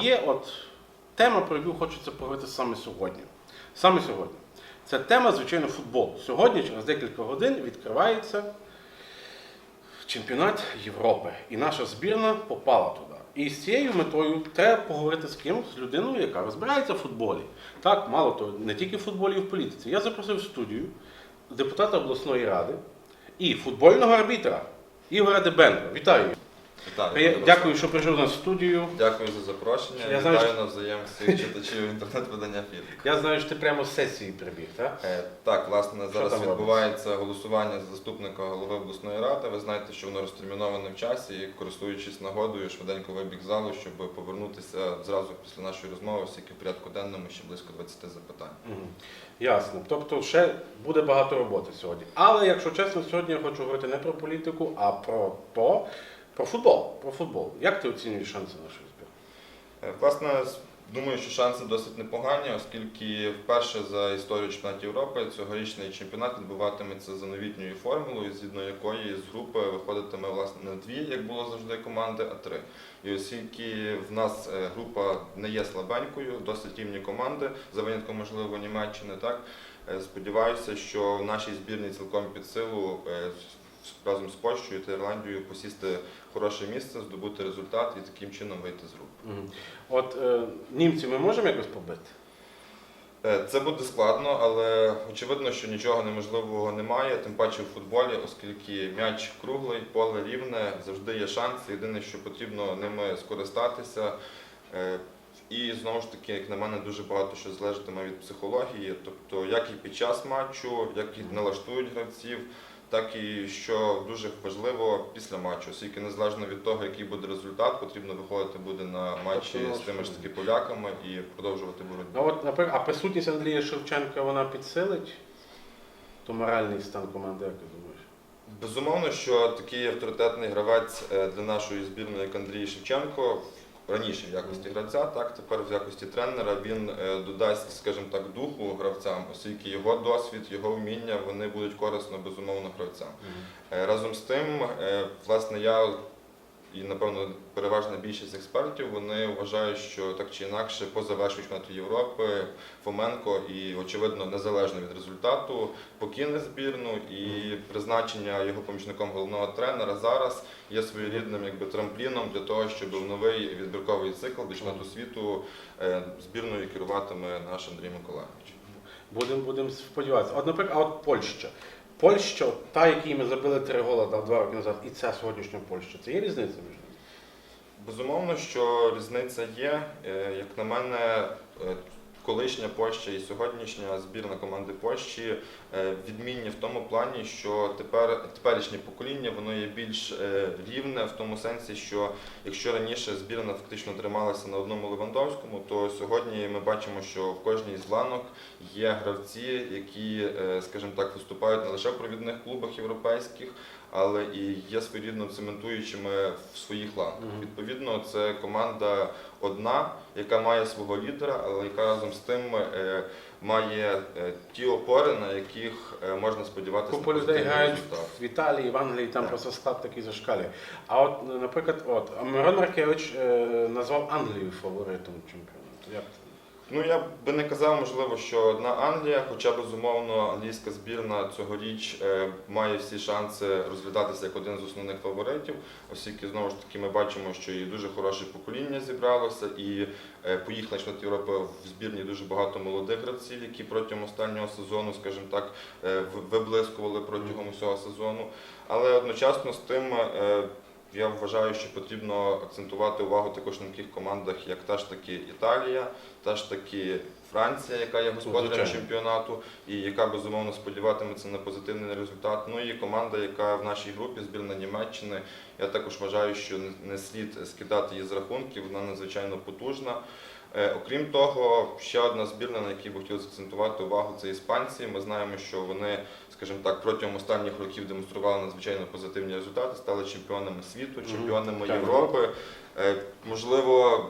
Є от тема, про яку хочеться поговорити саме сьогодні. Саме сьогодні. Це тема, звичайно, футбол. Сьогодні, через декілька годин, відкривається чемпіонат Європи. І наша збірна попала туди. І з цією метою треба поговорити з ким? З людиною, яка розбирається в футболі. Так, мало того, не тільки в футболі, і в політиці. Я запросив в студію депутата обласної ради і футбольного арбітра Ігоря Дебенка. Вітаю. Вітаю. Дякую, що прийшов до нас в студію. Дякую за запрошення. Я Вітаю знаю, що- навзаєм всіх читачів інтернет-видання фільм. Я знаю, що ти прямо з сесії прибіг, так? Е, Так, власне, зараз відбувається голосування за заступника голови обласної ради. Ви знаєте, що воно розтерміноване в часі і користуючись нагодою, швиденько вибіг з залу, щоб повернутися зразу після нашої розмови, оскільки в порядку денному ще близько 20 запитань. Мгм. Ясно. Тобто ще буде багато роботи сьогодні. Але якщо чесно, сьогодні я хочу говорити не про політику, а про то, про футбол. Про футбол. Як ти оцінюєш шанси нашої збірної? Е, Власне, думаю, що шанси досить непогані, оскільки вперше за історію чемпіонатів Європи цьогорічний чемпіонат відбуватиметься за новітньою формулою, згідно якої з групи виходитиме власне не дві, як було завжди команди, а три. І оскільки в нас е, група не є слабенькою, досить рівні команди, за винятком можливо Німеччини, так е, сподіваюся, що в нашій збірні цілком під силу разом з Польщею та Ірландією посісти хороше місце, здобути результат і таким чином вийти з групи. От е, німців ми можемо якось побити? Е, Це буде складно, але очевидно, що нічого неможливого немає, тим паче в футболі, оскільки м'яч круглий, поле рівне, завжди є шанс. Єдине, що потрібно ними скористатися. Е, І знову ж таки, як на мене, дуже багато що залежатиме від психології, тобто як і під час матчу, як і налаштують гравців, так і що дуже важливо після матчу, оскільки незалежно від того, який буде результат, потрібно виходити буде на матчі Тобто, з тими ж таки поляками і продовжувати боротьбу. А от, наприклад, а присутність Андрія Шевченка вона підсилить? То моральний стан команди, як ти думаєш? Безумовно, що такий авторитетний гравець е, для нашої збірної, як Андрій Шевченко, раніше в якості гравця, так тепер в якості тренера він е, додасть, скажімо так, духу гравцям, оскільки його досвід, його вміння вони будуть корисно безумовно гравцям. Е, Разом з тим, е, власне, я і напевно переважна більшість експертів вони вважають, що так чи інакше по завершенню чемпіонату Європи Фоменко і очевидно незалежно від результату покине збірну і призначення його помічником головного тренера зараз є своєрідним якби трампліном для того, щоб в новий відбірковий цикл до чемпіонату світу е, збірною керуватиме наш Андрій Миколаївич. Будемо будем сподіватися. От, наприклад, а от Польща. Польща, та, якій ми забили три гола да, два роки назад, і ця сьогоднішня Польща. Це є різниця між ними? Безумовно, що різниця є. Е, Як на мене, е, колишня Польща і сьогоднішня збірна команди Польщі е, відмінні в тому плані, що тепер теперішнє покоління воно є більш е, рівне в тому сенсі, що якщо раніше збірна фактично трималася на одному Левандовському, то сьогодні ми бачимо, що в кожній з ланок є гравці, які, е, скажімо так, виступають не лише в провідних клубах європейських, але і є своєрідно цементуючими в своїх ланках. Відповідно, це команда одна, яка має свого лідера, але яка разом з тим е, має е, ті опори, на яких е, можна сподіватися Купа людей грають в Італії, в Англії, там Так. просто склад такий зашкалює. А от, наприклад, от Мирон Маркевич назвав Англію фаворитом чемпіонату. Як? Ну я би не казав, можливо, що одна Англія, хоча безумовно англійська збірна цьогоріч е, має всі шанси розглядатися як один з основних фаворитів, оскільки знову ж таки ми бачимо, що і дуже хороше покоління зібралося, і е, поїхали на Європи в збірні дуже багато молодих гравців, які протягом останнього сезону, скажімо так, е, виблискували протягом усього сезону. Але одночасно з тим. Я вважаю, що потрібно акцентувати увагу також на таких командах, як та ж таки Італія, та ж таки Франція, яка є господарем чемпіонату, і яка безумовно сподіватиметься на позитивний результат. Ну і команда, яка в нашій групі, збірна Німеччини. Я також вважаю, що не слід скидати її з рахунків, вона надзвичайно потужна. Е, Окрім того, ще одна збірна, на якій би хотів закцентувати увагу, це іспанці. Ми знаємо, що вони, скажімо так, протягом останніх років демонстрували надзвичайно позитивні результати, стали чемпіонами світу, чемпіонами Європи. Е, Можливо,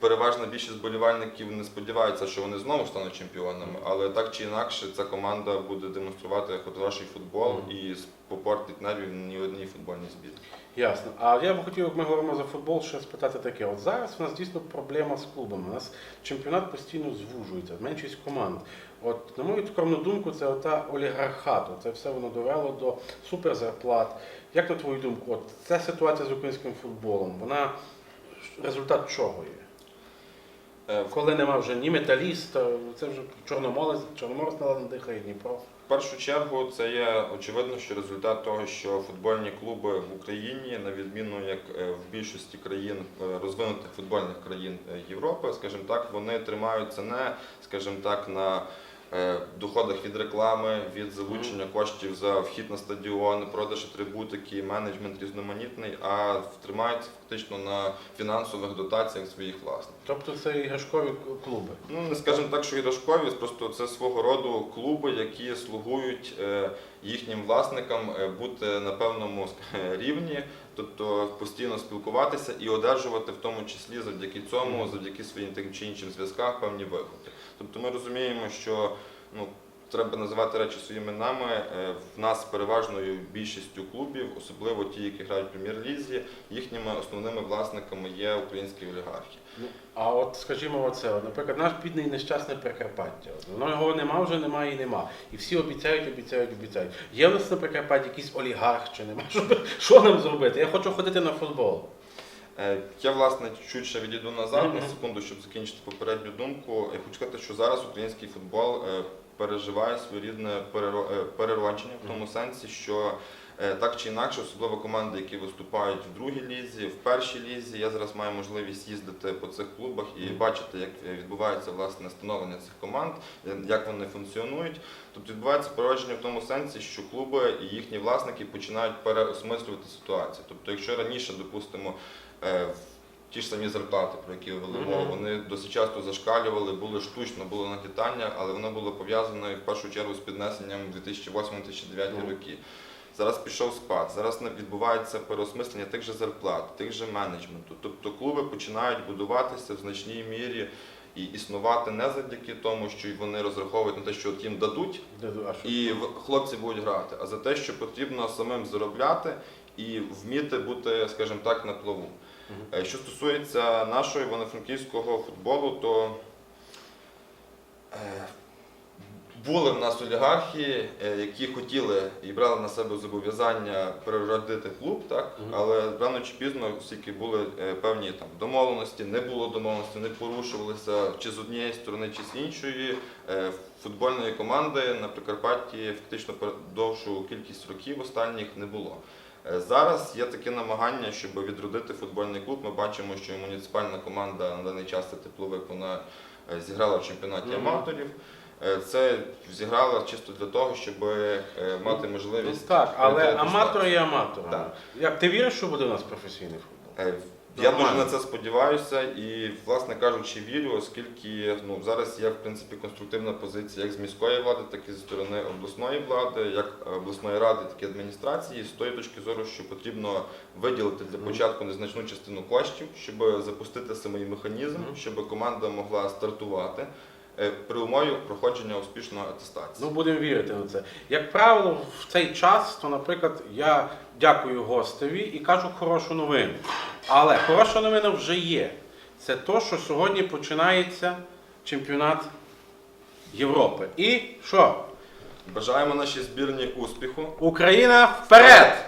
переважна більшість болівальників не сподівається, що вони знову стануть чемпіонами, але так чи інакше ця команда буде демонструвати хороший футбол і попортить нервів ні одній футбольній збірні. Ясно. А я б хотів, як ми говоримо за футбол, ще спитати таке. От зараз у нас дійсно проблема з клубами. У нас чемпіонат постійно звужується, меншість команд. От, на мою скромну думку, це ота олігархат. Це все воно довело до суперзарплат. Як на твою думку, от ця ситуація з українським футболом, вона результат чого є? Е, Коли нема вже ні металіста, це вже Чорноморець, Чорноморець наладно дихає Дніпро. В першу чергу це є очевидно, що результат того, що футбольні клуби в Україні, на відміну як е, в більшості країн е, розвинутих футбольних країн Європи, скажімо так, вони тримаються не, скажімо так, на доходах від реклами, від залучення коштів за вхід на стадіон, продаж атрибутики, менеджмент різноманітний, а тримаються фактично на фінансових дотаціях своїх власників. Тобто це іграшкові клуби. Ну, не скажемо так, що іграшкові, просто це свого роду клуби, які слугують е, їхнім власникам е, бути на певному рівні, тобто постійно спілкуватися і одержувати в тому числі завдяки цьому, завдяки своїм тим чи іншим зв'язкам певні вигоди. Тобто ми розуміємо, що ну, треба називати речі своїми іменами. Е, В нас переважною більшістю клубів, особливо ті, які грають в прем'єр-лізі, їхніми основними власниками є українські олігархи. Ну, а от скажімо, оце, наприклад, наш бідний нещасне Прикарпаття. Воно його нема, вже немає і нема. І всі обіцяють, обіцяють, обіцяють. Є в нас на Прикарпатті якийсь олігарх чи нема? Що, що нам зробити? Я хочу ходити на футбол. Е, Я власне чуть ще відійду назад на секунду, щоб закінчити попередню думку. Я хочу сказати, що зараз український футбол е, переживає своєрідне е, в тому сенсі, що так чи інакше, особливо команди, які виступають в другій лізі, в першій лізі. Я зараз маю можливість їздити по цих клубах і бачити, як відбувається власне становлення цих команд, як вони функціонують. Тобто відбувається переродження в тому сенсі, що клуби і їхні власники починають переосмислювати ситуацію. Тобто, якщо раніше, допустимо, ті ж самі зарплати, про які вели мову, вони досить часто зашкалювали, були штучно, було нагнітання, але воно було пов'язане в першу чергу з піднесенням 2008-2009 Мгм. роки. Зараз пішов спад, зараз відбувається переосмислення тих же зарплат, тих же менеджменту. Тобто клуби починають будуватися в значній мірі і існувати не завдяки тому, що вони розраховують на те, що от їм дадуть, і хлопці будуть грати, а за те, що потрібно самим заробляти і вміти бути, скажімо так, на плаву. Е, Що стосується нашого івано-франківського футболу, то е, були в нас олігархи, е, які хотіли і брали на себе зобов'язання переродити клуб, так? Мгм. але рано чи пізно, оскільки були певні там, домовленості, не було домовленості, не порушувалися чи з однієї сторони, чи з іншої, футбольної команди на Прикарпатті фактично довшу кількість років останніх не було. Е, Зараз є таке намагання, щоб відродити футбольний клуб. Ми бачимо, що муніципальна команда на даний час це тепловик, вона е, зіграла в чемпіонаті аматорів. Е, Це зіграла чисто для того, щоб мати мати Ну, можливість. так, але аматор є аматорами. Так. Як ти віриш, що буде у нас професійний футбол? Е, Я дуже на це сподіваюся і, власне кажучи, вірю, оскільки ну, зараз є в принципі конструктивна позиція як з міської влади, так і зі сторони обласної влади, як обласної ради, так і адміністрації, з тої точки зору, що потрібно виділити для початку незначну частину коштів, щоб запустити самий механізм, щоб команда могла стартувати е, при умові проходження успішної атестації. Ну, будемо вірити в це. Як правило, в цей час, то, наприклад, я дякую гостеві і кажу хорошу новину. Але хороша новина вже є. Це то, що сьогодні починається чемпіонат Європи. І що? Бажаємо нашій збірні успіху. Україна вперед!